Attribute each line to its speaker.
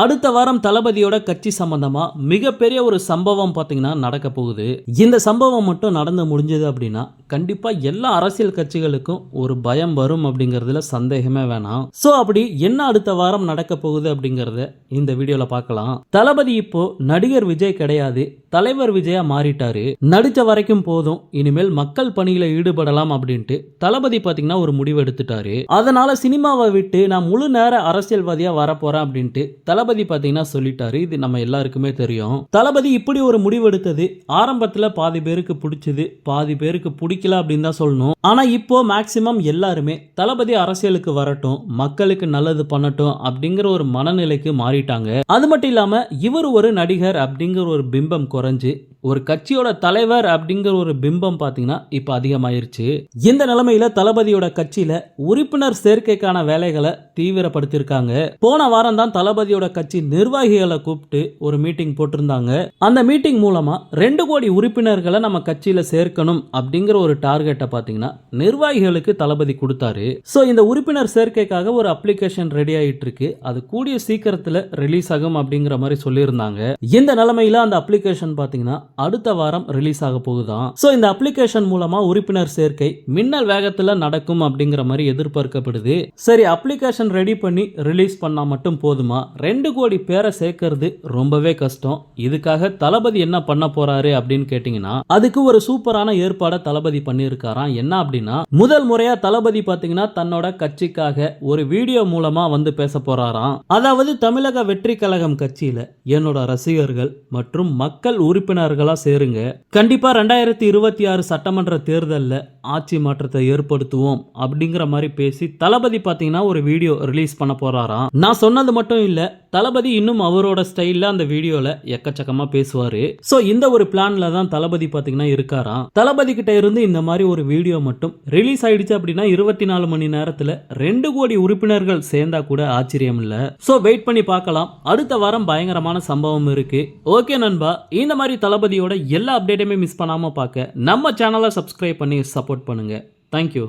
Speaker 1: அடுத்த வாரம் தளபதியோட கட்சி சம்பந்தமா மிகப்பெரிய ஒரு சம்பவம் பாத்தீங்கன்னா நடக்க போகுது. இந்த சம்பவம் மட்டும் நடந்து முடிஞ்சது அப்படின்னா கண்டிப்பா எல்லா அரசியல் கட்சிகளுக்கும் ஒரு பயம் வரும் அப்படிங்கறதுல சந்தேகமே வேணாம். சோ அப்படி என்ன அடுத்த வாரம் நடக்க போகுது அப்படிங்கறத இந்த வீடியோல பார்க்கலாம். தளபதி இப்போ நடிகர் விஜய் கிடையாது தலைவர் விஜயா மாறிட்டாரு. நடிச்ச வரைக்கும் போதும் இனிமேல் மக்கள் பணியில ஈடுபடலாம் அப்படின்ட்டு தளபதி பாத்தீங்கன்னா ஒரு முடிவு எடுத்துட்டாரு. அதனால சினிமாவை விட்டு நான் முழு நேர அரசியல்வாதியா வரப்போறேன் அப்படின்ட்டு தளபதி தளபதி பார்த்தீங்கன்னா சொல்லிட்டாரு இது நம்ம எல்லாருக்குமே தெரியும். தளபதி இப்படி ஒரு முடிவெடுத்தது ஆரம்பத்தில் பாதி பேருக்கு பிடிச்சது பாதி பேருக்கு பிடிக்கல அப்படின்னு தான் சொல்லணும். ஆனால் இப்போ மேக்சிமம் எல்லாருமே தளபதி அரசியலுக்கு வரட்டும் மக்களுக்கு நல்லது பண்ணட்டும் அப்படிங்கிற ஒரு மனநிலைக்கு மாறிட்டாங்க. அது மட்டும் இல்லாமல் இவர் ஒரு நடிகர் அப்படிங்கிற ஒரு பிம்பம் குறைஞ்சு ஒரு கட்சியோட தலைவர் அப்படிங்கிற ஒரு பிம்பம் பார்த்தீங்கன்னா இப்போ அதிகமாயிருச்சு. இந்த நிலைமையில தளபதியோட கட்சியில உறுப்பினர் சேர்க்கைக்கான வேலைகளை தீவிரப்படுத்தியிருக்காங்க. போன வாரம் தான் தளபதியோட கட்சி நிர்வாகிகளை கூப்பிட்டு ஒரு மீட்டிங் போட்டிருந்தாங்க. அந்த மீட்டிங் மூலமா ரெண்டு கோடி உறுப்பினர்களை நம்ம கட்சியில சேர்க்கணும் அப்படிங்கிற ஒரு டார்கெட்டை பார்த்தீங்கன்னா நிர்வாகிகளுக்கு தளபதி கொடுத்தாரு. ஸோ இந்த உறுப்பினர் சேர்க்கைக்காக ஒரு அப்ளிகேஷன் ரெடி ஆகிட்டு இருக்கு அது கூடிய சீக்கிரத்தில் ரிலீஸ் ஆகும் அப்படிங்கிற மாதிரி சொல்லியிருந்தாங்க. இந்த நிலைமையில அந்த அப்ளிகேஷன் பார்த்தீங்கன்னா அடுத்த வாரம் ரிலீஸ் ஆக போகுதான் ஸோ இந்த அப்ளிகேஷன் மூலமா உறுப்பினர் சேர்க்கை மின்னல் வேகத்துல நடக்கும் அப்படிங்கிற மாதிரி எதிர்பார்க்கப்படுது. சரி அப்ளிகேஷன் ரெடி பண்ணி ரிலீஸ் பண்ணா மட்டும் போதுமா? ரெண்டு கோடி பேரை சேர்க்கறது ரொம்பவே கஷ்டம். இதுக்காக தளபதி என்ன பண்ண போறாரு அப்படின்னு கேட்டீங்கன்னா அதுக்கு ஒரு சூப்பரான ஏற்பாடை தளபதி பண்ணியிருக்காராம். என்ன அப்படின்னா முதல் முறையா தளபதி பாத்தீங்கன்னா தன்னோட கட்சிக்காக ஒரு வீடியோ மூலமா வந்து பேச போறாராம். அதாவது தமிழக வெற்றி கழகம் கட்சியில என்னோட ரசிகர்கள் மற்றும் மக்கள் உறுப்பினர்கள் சேருங்க. கண்டிப்பா ரெண்டாயிரத்தி இருபத்தி ஆறு சட்டமன்ற தேர்தல்ல ஆட்சி மாற்றத்தை ஏற்படுத்துவோம் அப்படிங்கிற மாதிரி பேசி தளபதி பார்த்தீங்கன்னா ஒரு வீடியோ ரிலீஸ் பண்ண போறாராம். நான் சொன்னது மட்டும் இல்லை தளபதி இன்னும் அவரோட ஸ்டைல்ல அந்த வீடியோல எக்கச்சக்கமா பேசுவாரு. சோ இந்த ஒரு பிளான்ல தான் தளபதி பாத்தீங்கன்னா இருக்காராம். தளபதி கிட்ட இருந்து இந்த மாதிரி ஒரு வீடியோ மட்டும் ரிலீஸ் ஆயிடுச்சு அப்படின்னா இருபத்தி நாலு மணி நேரத்துல ரெண்டு கோடி உறுப்பினர்கள் சேர்ந்தா கூட ஆச்சரியம் இல்ல. சோ வெயிட் பண்ணி பார்க்கலாம். அடுத்த வாரம் பயங்கரமான சம்பவம் இருக்கு. ஓகே நண்பா. இந்த மாதிரி தளபதியோட எல்லா அப்டேட்டுமே மிஸ் பண்ணாம பார்க்க நம்ம சேனலை சப்ஸ்கிரைப் பண்ணி சப்போர்ட் பண்ணுங்க. தேங்க்யூ